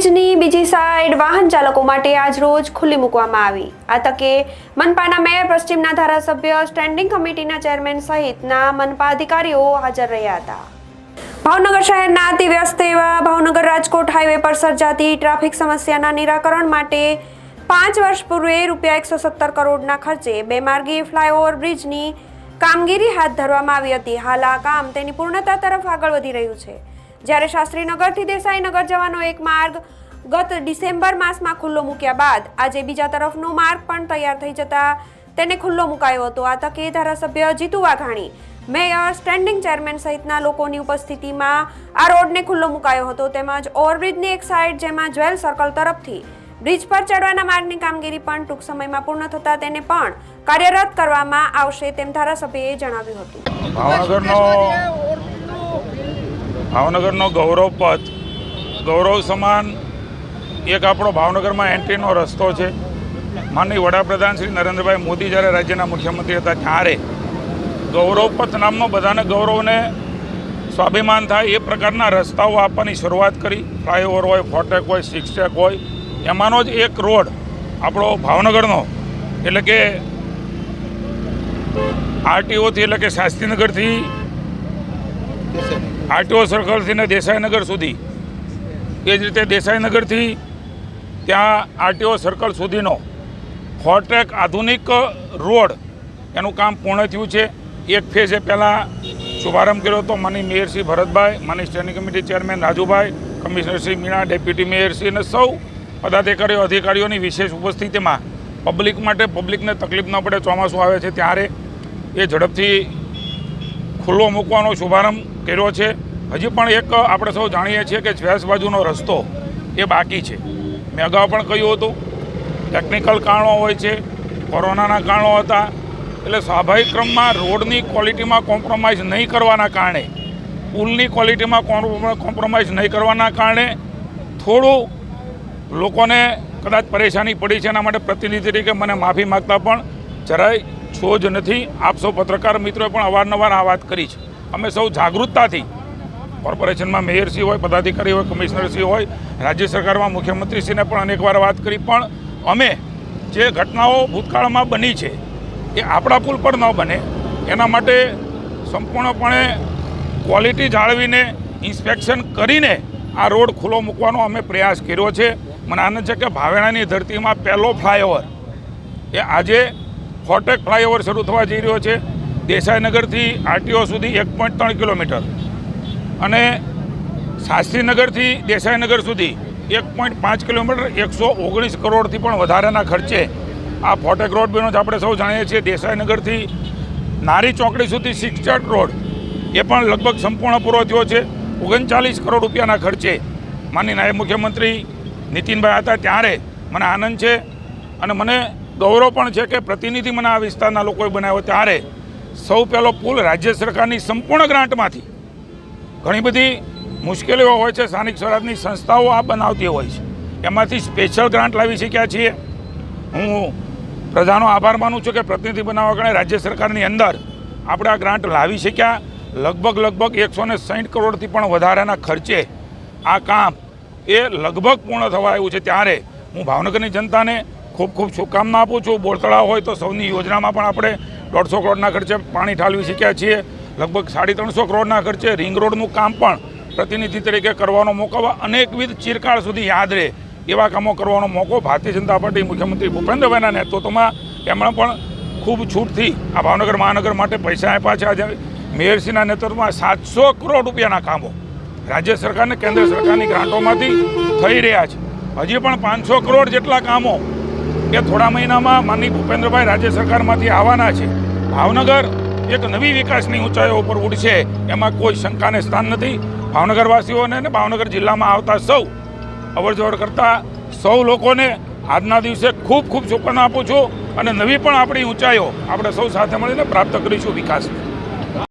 ઓવરબ્રિજની બીજી સાઈડ વાહન ચાલકો માટે આજ રોજ ખુલ્લી મૂકવામાં આવી. આ તકે મનપાના મેયર, પશ્ચિમના ધારાસભ્ય સ્ટેન્ડિંગ કમિટીના ચેરમેન સહિતના મનપા અધિકારીઓ હાજર રહ્યા હતા. ભાવનગર શહેરના અતિ વ્યસ્ત એવા ભાવનગર રાજકોટ હાઈવે પર સર્જાતી ટ્રાફિક સમસ્યાના નિરાકરણ માટે પાંચ વર્ષ પૂર્વે રૂપિયા એકસો સત્તર કરોડના ખર્ચે બે માર્ગી ફ્લાયઓવર બ્રિજની કામગીરી હાથ ધરવામાં આવી હતી. હાલ આ કામ તેની પૂર્ણતા તરફ આગળ વધી રહ્યું છે. જ્યારે શાસ્ત્રીનગરથી દેસાઈનગર જવાનો એક માર્ગ ગત ડિસેમ્બર માસમાં ખુલ્લો મૂક્યા બાદ આજે બીજા તરફનો માર્ગ પણ તૈયાર થઈ જતા તેને ખુલ્લો મુકાયો હતો. આ તકે ધારાસભ્ય Jitu Vaghani, mayor, standing chairman સહિતના લોકોની ઉપસ્થિતિમાં આ રોડને ખુલ્લો મુકાયો હતો. તેમજ ઓવરબ્રિજની એક સાઈડ જેમાં જ્વેલ સર્કલ તરફથી બ્રિજ પર ચડવાના માર્ગની કામગીરી પણ ટૂંક સમયમાં પૂર્ણ થતા તેને પણ કાર્યરત કરવામાં આવશે તેમ ધારાસભ્યએ જણાવ્યું હતું. ભાવનગરનો ભાવનગરનો ગૌરવ પથ, ગૌરવ સમાન એક આપણો ભાવનગરમાં એન્ટ્રીનો રસ્તો છે. માનની વડાપ્રધાન શ્રી નરેન્દ્રભાઈ મોદી જ્યારે રાજ્યના મુખ્યમંત્રી હતા ત્યારે ગૌરવ પથ નામનો બધાને ગૌરવને સ્વાભિમાન થાય એ પ્રકારના રસ્તાઓ આપવાની શરૂઆત કરી. ફ્લાયઓવર હોય ફોટેક હોય, સિક્સટેક હોય, એમાંનો જ એક રોડ આપણો ભાવનગરનો, એટલે કે આરટીઓથી, એટલે કે શાસ્ત્રીનગરથી આરટીઓ સર્કલથી ને દેસાઈનગર સુધી. એ જ રીતે દેસાઈનગરથી ત્યાં આરટીઓ સર્કલ સુધીનો ફોરટેક આધુનિક રોડ એનું કામ પૂર્ણ થયું છે. એક ફેઝે પહેલાં શુભારંભ કર્યો હતો માની મેયરશ્રી ભરતભાઈ માની standing committee chairman Rajubhai commissioner Shri Meena deputy મેયરશ્રી અને સૌ પદાધિકારીઓ, અધિકારીઓની વિશેષ ઉપસ્થિતિમાં પબ્લિક માટે પબ્લિકને તકલીફ ન પડે ચોમાસું આવે છે ત્યારે એ ઝડપથી ખુલ્લો મૂકવાનો શુભારંભ કર્યો છે. હજી પણ એક આપણે સૌ જાણીએ છીએ કે જ્વેસ બાજુનો રસ્તો એ બાકી છે. મેં અગાઉ પણ કહ્યું હતું ટેકનિકલ કારણો હોય છે, કોરોનાના કારણો હતા, એટલે સ્વાભાવિક ક્રમમાં રોડની ક્વોલિટીમાં કોમ્પ્રોમાઇઝ નહીં કરવાના કારણે, પુલની ક્વોલિટીમાં કોમ્પ્રોમાઇઝ નહીં કરવાના કારણે થોડું લોકોને કદાચ પરેશાની પડી છે, એના માટે પ્રતિનિધિ તરીકે મને માફી માગતા પણ જરાય છો જ નથી. આપ સૌ પત્રકાર મિત્રોએ પણ અવારનવાર આ વાત કરી છે. અમે સૌ જાગૃતતાથી કોર્પોરેશનમાં મેયરશ્રી હોય, પદાધિકારી હોય કમિશનરશ્રી હોય, રાજ્ય સરકારમાં મુખ્યમંત્રીશ્રીને પણ અનેકવાર વાત કરી. પણ અમે જે ઘટનાઓ ભૂતકાળમાં બની છે, એ આપણા પુલ પર ન બને. એના માટે સંપૂર્ણપણે ક્વોલિટી જાળવીને ઇન્સ્પેક્શન કરીને આ રોડ ખુલ્લો મૂકવાનો અમે પ્રયાસ કર્યો છે. મને આનંદ છે કે ભાવેણાની ધરતીમાં પહેલો ફ્લાયઓવર એ આજે ફોટેક ફ્લાયઓવર શરૂ થવા જઈ રહ્યો છે. દેસાઈનગરથી આરટીઓ સુધી એક પોઈન્ટ ત્રણ કિલોમીટર. અને શાસ્ત્રીનગરથી દેસાઈનગર સુધી એક પોઈન્ટ પાંચ કિલોમીટર એકસો ઓગણીસ કરોડથી પણ વધારાના ખર્ચે આ ફોટેક રોડ બન્યો જ આપણે સૌ જાણીએ છીએ દેસાઈનગરથી નારી ચોકડી સુધી સિક્સચર્ટ રોડ એ પણ લગભગ સંપૂર્ણ પૂરો થયો છે. ઓગણચાલીસ કરોડ રૂપિયાના ખર્ચે માની નાયબ મુખ્યમંત્રી નીતિનભાઈ હતા ત્યારે મને આનંદ છે અને મને ગૌરવ પણ છે કે પ્રતિનિધિ મને આ વિસ્તારના લોકોએ બનાવ્યો ત્યારે સૌ પહેલો પુલ રાજ્ય સરકારની સંપૂર્ણ ગ્રાન્ટમાંથી ઘણી બધી મુશ્કેલીઓ હોય છે, સ્થાનિક સ્વરાજની સંસ્થાઓ આ બનાવતી હોય છે. એમાંથી સ્પેશિયલ ગ્રાન્ટ લાવી શક્યા છીએ. હું પ્રજાનો આભાર માનું છું કે પ્રતિનિધિ બનાવવા કારણે રાજ્ય સરકારની અંદર આપણે આ ગ્રાન્ટ લાવી શક્યા. લગભગ લગભગ એકસો ને સાઠ કરોડથી પણ વધારાના ખર્ચે આ કામ એ લગભગ પૂર્ણ થવા આવ્યું છે. ત્યારે હું ભાવનગરની જનતાને ખૂબ ખૂબ શુભકામના આપું છું. બોરતળાવ હોય તો સૌની યોજનામાં પણ આપણે દોઢસો કરોડના ખર્ચે પાણી ઠાલવી શક્યા છીએ. લગભગ સાડી ત્રણસો કરોડના ખર્ચે રિંગ રોડનું કામ પણ પ્રતિનિધિ તરીકે કરવાનો મોકો અનેકવિધ ચિરકાળ સુધી યાદ રહે એવા કામો કરવાનો મોકો ભારતીય જનતા પાર્ટી મુખ્યમંત્રી ભૂપેન્દ્રભાઈના નેતૃત્વમાં એમણે પણ ખૂબ છૂટથી આ ભાવનગર મહાનગર માટે પૈસા આપ્યા છે. આજે મેયરસિંહના નેતૃત્વમાં સાતસો કરોડ રૂપિયાના કામો રાજ્ય સરકાર અને કેન્દ્ર સરકારની ગ્રાન્ટોમાંથી થઈ રહ્યા છે. હજી પણ પાંચસો કરોડ જેટલા કામો એ થોડા મહિનામાં માનની ભૂપેન્દ્રભાઈ રાજ્ય સરકારમાંથી આવવાના છે. ભાવનગર એક નવી વિકાસની ઊંચાઈઓ ઉપર ઉડશે. એમાં કોઈ શંકાને સ્થાન નથી. ભાવનગરવાસીઓને અને ભાવનગર જિલ્લામાં આવતા સૌ અવરજવર કરતા સૌ લોકોને આજના દિવસે ખૂબ ખૂબ શુભકામના આપું છું અને નવી પણ આપણી ઊંચાઈઓ આપણે સૌ સાથે મળીને પ્રાપ્ત કરીશું વિકાસની.